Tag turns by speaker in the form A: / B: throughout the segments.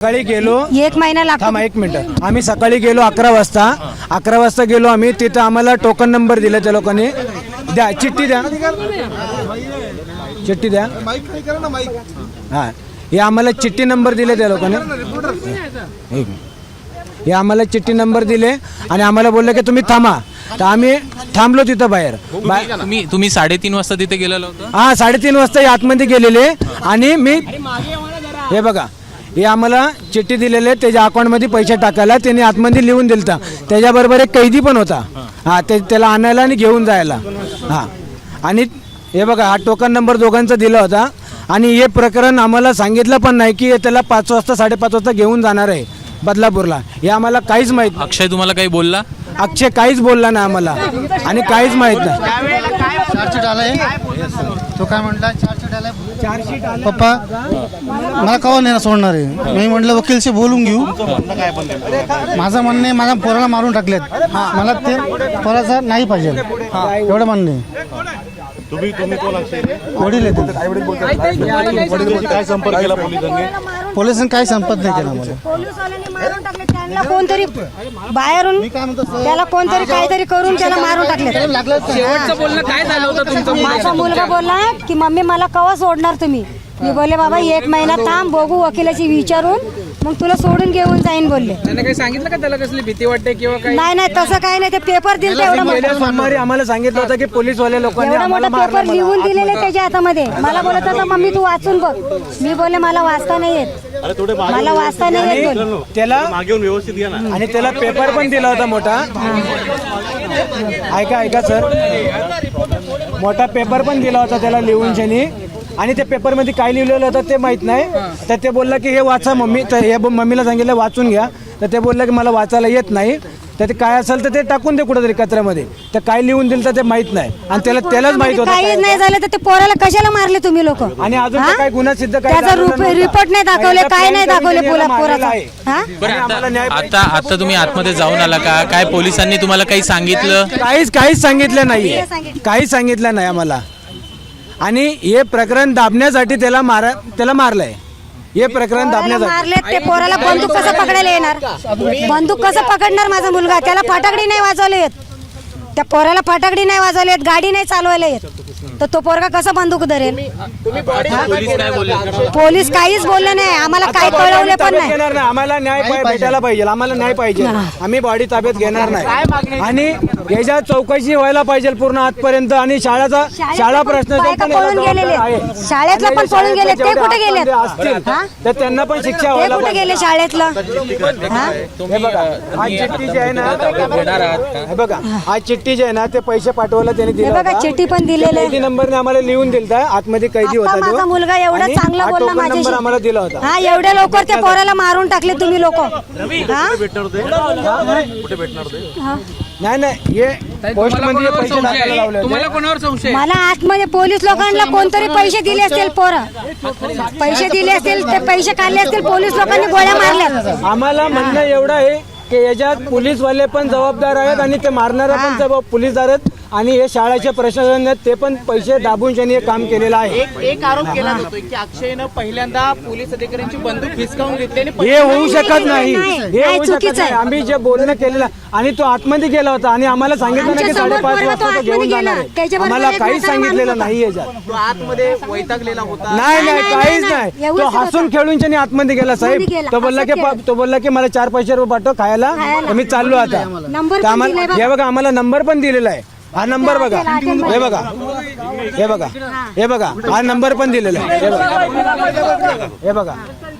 A: सकाळी गेलो.
B: एक महिना लागतो.
A: थांबा एक मिनिट. आम्ही सकाळी गेलो अकरा वाजता. अकरा वाजता गेलो आम्ही तिथं आम्हाला टोकन नंबर दिला त्या लोकांनी. द्या चिठ्ठी द्या. चिठ्ठी द्या. हा. हे आम्हाला चिठ्ठी नंबर दिले त्या लोकांनी. एक मिनिट. हे आम्हाला चिठ्ठी नंबर दिले आणि आम्हाला बोलले की तुम्ही थांबा. तर आम्ही थांबलो तिथं बाहेर. बा-
C: तुम्ही तुम्ही साडेतीन वाजता तिथे गेलेला होता?
A: हा साडेतीन वाजता हे आतमध्ये गेलेले आणि मी हे बघा. हे आम्हाला चिठ्ठी दिलेले त्याच्या अकाउंटमध्ये पैसे टाकायला त्यांनी आतमध्ये लिहून दिलता. त्याच्याबरोबर एक कैदी पण होता. हा ते त्याला आणायला आणि घेऊन जायला. हा. आणि हे बघा हा टोकन नंबर दोघांचा दिला होता. आणि हे प्रकरण आम्हाला सांगितलं पण नाही की हे त्याला पाच वाजता साडेपाच वाजता घेऊन जाणार आहे बदलापूरला. हे आम्हाला काहीच माहीत नाही.
C: अक्षय तुम्हाला काही बोलला?
A: अक्षय काहीच बोलला नाही आम्हाला. आणि काहीच माहीत नाही.
D: तो काय आलाय पप्पा मला कवा नाही सोडणार आहे? मी म्हटलं वकीलशी बोलून घेऊ. माझं म्हणणं आहे माझ्या पोराला मारून टाकलेत. मला ते पोराचा नाही पाहिजे. एवढं म्हणणं आहे.
E: तुम्ही तुम्ही कोण असेल
D: वडील येते
E: काय संपर्क केला पोलिसांनी?
D: पोलिसांनी काही संपत नाही केला मला
B: पोलीसवाल्यांनी मारून टाकले त्यांना कोणतरी बाहेरून? त्याला कोणतरी काहीतरी करून त्याला मारून टाकले.
D: शेवटचं
F: बोलणं काय झालं होतं तुमचं?
B: माझा मुलगा बोलला की मम्मी मला कवा सोडणार तुम्ही? मी बोलले बाबा एक महिना थांब बघू वकिलाची विचारून. मग तुला सोडून घेऊन जाईन बोलले.
F: त्याने काही सांगितलं का त्याला कसली भीती वाटते किंवा काही?
B: नाही नाही तसं काही नाही. ते पेपर दिले एवढा
A: पहिल्या सोमवारी आम्हाला सांगितलं होतं की पोलीसवाले लोकांनी
B: एवढा
A: आम्हाला
B: मोठा पेपर
A: मारलं
B: लिहून. दिलेले त्याच्या हातामध्ये. मला बोलत होता मम्मी तू वाचून बघ. मी बोलले मला वाचता नाही येत.
E: अरे थोडे मागे
B: मला वाचता नाही येत.
A: त्याला
E: मागे येऊन व्यवस्थित घ्या ना.
A: आणि त्याला पेपर पण दिला होता मोठा. ऐका ऐका सर मोठा पेपर पण दिला होता त्याला लिहून शनी. आणि त्या पेपरमध्ये काय लिहिलेलं होतं ते माहीत नाही. तर ते बोलला की हे वाचा मम्मी. तर हे मम्मीला सांगितलं वाचून घ्या. तर ते बोललं की मला वाचायला येत नाही. तर ते काय असेल तर ते टाकून दे कुठेतरी कचऱ्यामध्ये. तर काय लिहून दिलं तर ते माहीत नाही. आणि त्याला त्यालाच माहीत होतं
B: काहीच
A: काय-
B: नाही झालं तर ते पोराला कशाला मारले तुम्ही लोक?
A: आणि अजून तर काही गुन्हा सिद्ध काही
B: त्याचा
A: झालेला
B: रुप-
A: नव्हता.
B: रिपोर्ट नाही दाखवले,
A: आणि
B: काय नाही दाखवले
A: प्रेमच्या
B: पोला-
A: मारलेला
B: पोराचा.
A: आहे.
B: हा?
C: बरं
A: आणि आम्हाला न्याय
C: आता
A: पाहिजे.
C: आता आता तुम्ही आतमध्ये जाऊन आला का? काय पोलिसांनी तुम्हाला काही सांगितलं?
A: काहीच काहीच सांगितलं नाही काहीच सांगितलं नाही आम्हाला. आणि हे प्रकरण दाबण्यासाठी त्याला मारा त्याला मारलंय. हे प्रकरण दाबण्यासाठी.
B: मारले ते पोराला बंदूक कसं पकडायला येणार? बंदूक कसं पकडणार माझा मुलगा? त्याला फटाकडी नाही वाजवले येत. त्या पोराला फटाकडी नाही वाजवले येत गाडी नाही चालवायला येत तर तो पोरगा कसा बंदूक धरेल?
C: पोलीस काय बोलले.
B: पोलीस काहीच बोलले नाही. आम्हाला काही कळवले पण नाही.
A: घेणार नाही. आम्हाला न्याय पाय- भेटायला पाहिजे. आम्हाला न्याय पाहिजे. आम्ही बॉडी ताब्यात घेणार नाही. आणि याच्या चौकशी व्हायला पाहिजे पूर्ण आजपर्यंत आणि शाळाचा शाळा प्रश्न
B: बायका पळून गेलेले. शाळेतलं पण पळून गेले. ते कुठे गेलेत?
A: असतील
B: हा?
A: तर त्यांना पण शिक्षा
B: ते
A: व्हायला
B: कुठे
A: पाहिजे.
B: गेले शाळेतलं? हा?
A: हे? बघा हा चिठ्ठी जी आहे ना हे बघा हा चिठ्ठी जी आहे ना ते पैसे पाठवायला त्यांनी
B: हे
A: दिला
B: बघा
A: होता.
B: चिठ्ठी पण दिलेले
A: नंबरने आम्हाला लिहून दिलता आतमध्ये कैदी
B: आता
A: होता तो.
B: मुलगा एवढा
A: आणि
B: चांगला
A: हा
B: बोलला
A: टोकन नंबर
B: माझ्याशी
A: आम्हाला दिला होता.
B: हा एवढ्या लवकर त्या पोराला मारून टाकले तुम्ही लोक.
E: भेटणार होते कुठे भेटणार होते
A: नाही नाही हे पोस्टमध्ये पैसे टाकायला लावले होते.
F: तुम्हाला कोणावर संशय
B: मला आतमध्ये पोलीस लोकांना कोणतरी पैसे दिले असतील पोरं. पैसे दिले असतील ते पैसे काढले असतील पोलीस लोकांनी गोळ्या मारल्या.
A: आम्हाला म्हणणं एवढं आहे की याच्यात पोलीसवाले पण जबाबदार आहेत आणि ते मारणारे पण जबाब पोलीसदार आहेत. आणि हे शाळेचे प्रशासन आहेत ते पण पैसे दाबून त्यांनी हे काम केलेलं आहे.
F: एक एक आरोप केला जातोय की अक्षयनं पहिल्यांदा पोलीस अधिकाऱ्यांची बंदूक हिसकावून घेतली आणि
A: हे होऊ शकत नाही. हे होऊ शकत
B: चुकीचं
A: नाही.
B: आहे.
A: आम्ही जे बोलणं केलेलं आणि तो आतमध्ये गेला होता आणि आम्हाला सांगितलं ना की साडेपाच वाजता तो घेऊन. जाणार आहे.
B: त्याच्याबरोबर
A: आम्हाला काहीच सांगितलेलं नाही याच्यात
F: तो आतमध्ये वैतागलेला होता.
A: नाही नाही काहीच
B: नाही,
A: तो. हसून खेळून त्याने आतमध्ये गेला साहेब तो बोलला की तो बोलला की मला चार पैसे रुपये पाठव खायला. मी चाललो आता. आम्हाला. हे बघा आम्हाला नंबर पण दिलेला आहे. हा नंबर बघा. हे बघा. हे बघा. हे बघा. हा नंबर पण दिलेला आहे. हे बघा. हे बघा.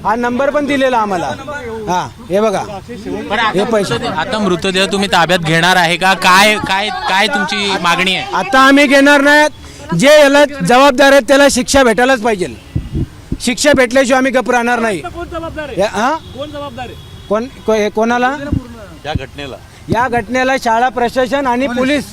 A: हा नंबर पण दिलेला आम्हाला. हा हे बघा. हे पैसे.
C: आता मृतदेह तुम्ही ताब्यात घेणार आहे का? काय काय काय तुमची मागणी आहे?
A: आता आम्ही घेणार नाहीत जे याला जबाबदार आहेत त्याला शिक्षा भेटायलाच पाहिजे. शिक्षा भेटल्याशिवाय आम्ही गप राहणार नाही. या- हा? कोण को- हे कोणाला?
E: या घटनेला.
A: या घटनेला शाळा प्रशासन आणि पोलीस.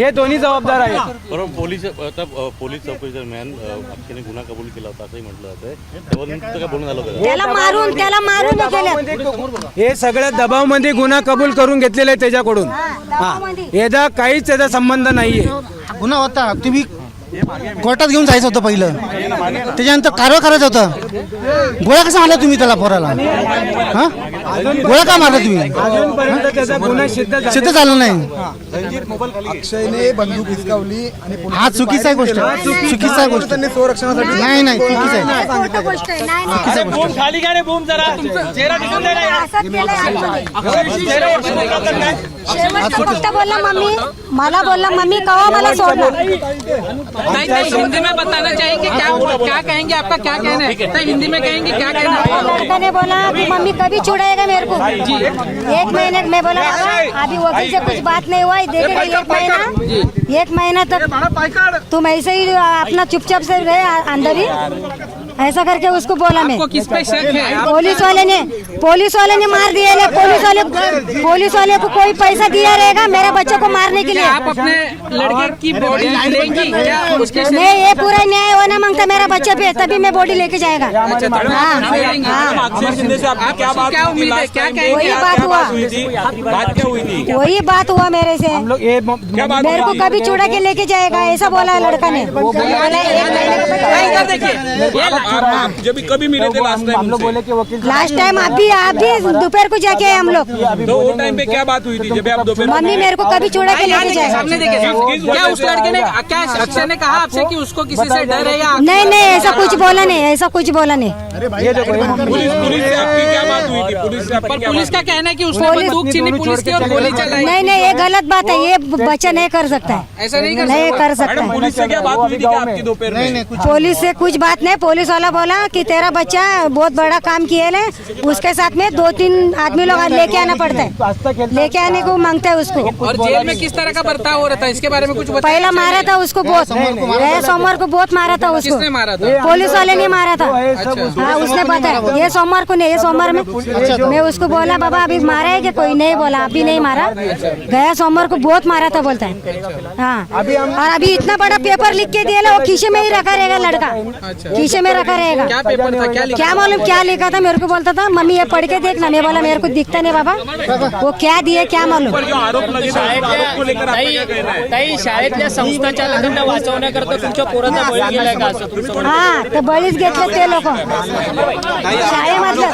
A: हे दोन्ही जबाबदार आहेत.
E: बरोबर पोलीस आता पोलीस चौकशी दरम्यान अक्षयने गुन्हा कबूल केला होता असंही म्हटलं जातंय तेव्हा तुमचं काय बोलणं झालं होतं?
B: त्याला मारून त्याला मारून
A: हे सगळ्या दबावमध्ये गुन्हा कबूल करून घेतलेले आहे त्याच्याकडून. हा याचा काहीच त्याचा संबंध नाहीये.
D: गुन्हा होता. तुम्ही कोर्टात घेऊन जायचं होतं पहिलं. त्याच्यानंतर कारवाई करायचं होतं. गोळ्या कसा मारला तुम्ही त्याला पोराला? हा? गोळ्या का मारला तुम्ही?
A: अजूनपर्यंत त्याचा गुन्हा सिद्ध झाला.
D: सिद्ध झालं नाही.
G: अक्षयने बंदूक हिसकावली आणि
D: हा चुकीचा आहे गोष्ट. चुकीचा आहे गोष्ट.
G: त्यांनी स्वरक्षणासाठी
D: नाही नाही चुकीचं आहे.
B: खोटं गोष्ट आहे. नाही, नाही. असंच केलंय आमचं. शेवटचं फक्त बोलला मम्मी. मला बोलला मम्मी कवा मला सोडला
F: नहीं नहीं हिंदी में बताना चाहिए कि क्या क्या कहेंगे आपका क्या कहना है? नहीं, हिंदी में कहेंगे क्या कहना है?
B: लड़का ने बोला कि मम्मी कभी छुड़ाएगा मेरे को। एक महीने मैं बोला अभी वकील से कुछ बात नहीं हुआ देखेगा एक महीना। एक महीना तक तुम ऐसे ही अपना चुपचाप से रहे अंदर ही। ऐसा करके उसको बोला मैं। पुलिस वाले ने पुलिस वाले ने मार दिया ले पुलिस वाले पुलिस वाले को कोई पैसा दिया रहेगा मेरे बच्चे को मारने के लिए?
F: आप अपने लड़के की बॉडी लेंगी क्या?
B: नहीं ये पूरा न्याय होना माँगता मेरा बच्चे पे तभी मैं बॉडी लेके जाएगा। हाँ हाँ
F: आपको क्या उम्मीद है? क्या कहेंगे?
B: वही बात हुआ?
H: बात क्या हुई थी?
B: वही बात हुआ मेरे से। मेरे को कभी चुड़ा के लेके जाएगा ऐसा बोला है लड़का ने।
F: देखिए
H: जब कभी मिले थे लास्ट
A: हम लोग बोले कि वकील
B: लास्ट टाइम आप भी आप भी दोपहर को जाके आए हम लोग।
H: तो वो टाइम पे क्या बात हुई थी जब आप दोपहर
B: मम्मी मेरे को कभी छोड़ा के लेके जाएगा
F: सामने क्या उस लड़के ने क्या अक्षय ने कहा आपसे कि उसको किसी से डर है या
B: नहीं नहीं ऐसा कुछ बोला नहीं ऐसा कुछ बोला नहीं।
H: पुलिस पुलिस से आपकी क्या बात हुई थी? पुलिस से आपकी
F: पर
H: क्या
F: पुलिस
H: बात
F: का कहना है कि उसने
B: पुलिस-
F: बंदूक छीनी पुलिस की और गोली चलाई।
B: नहीं नहीं ये गलत बात है ये बच्चा नहीं कर सकता है।
F: ऐसा नहीं कर
B: सकता।
H: पुलिस से क्या बात हुई थी आपकी दोपहर में?
B: पुलिस से कुछ बात नहीं पुलिस वाला बोला कि तेरा बच्चा बहुत बड़ा काम किए उसके साथ में दो तीन आदमी लोग लेके आना पड़ता है। लेके आने को माँगता है उसको।
F: और जेल में किस तरह का बर्ताव हो रहा था? इसके बारे में कुछ
B: पहला मारा था उसको बहुत। गए सोमवार को बहुत मारा था उसको।
F: मारा था?
B: पुलिस वाले ने मारा था। हाँ उसने बताया ये सोमवार को नहीं ये सोमवार में मैं उसको बोला बाबा अभी मारा है कि कोई नहीं बोला अभी नहीं मारा। गया सोमवार को बहुत मारा था बोलता है। हाँ। और अभी इतना बड़ा पेपर लिख के दिया ना, वो खीसे में ही रखा रहेगा लड़का। खीसे में रखा रहेगा।
F: क्या पेपर था? क्या लिखा
B: क्या मालूम क्या लिखा था? मेरे को बोलता था मम्मी ये पढ़ के देखना मैं बोला मेरे को दिखता नहीं बाबा। वो क्या दिए क्या मालूम?
H: है?
I: ताई शाळेतल्या संस्थाचालकांना वाचवण्याकरता तुमच्या पोराचा बळी गेलाय का असं तुमचं म्हणणं?
B: हा तर बळीच घेतले ते लोक. शाळेमधलं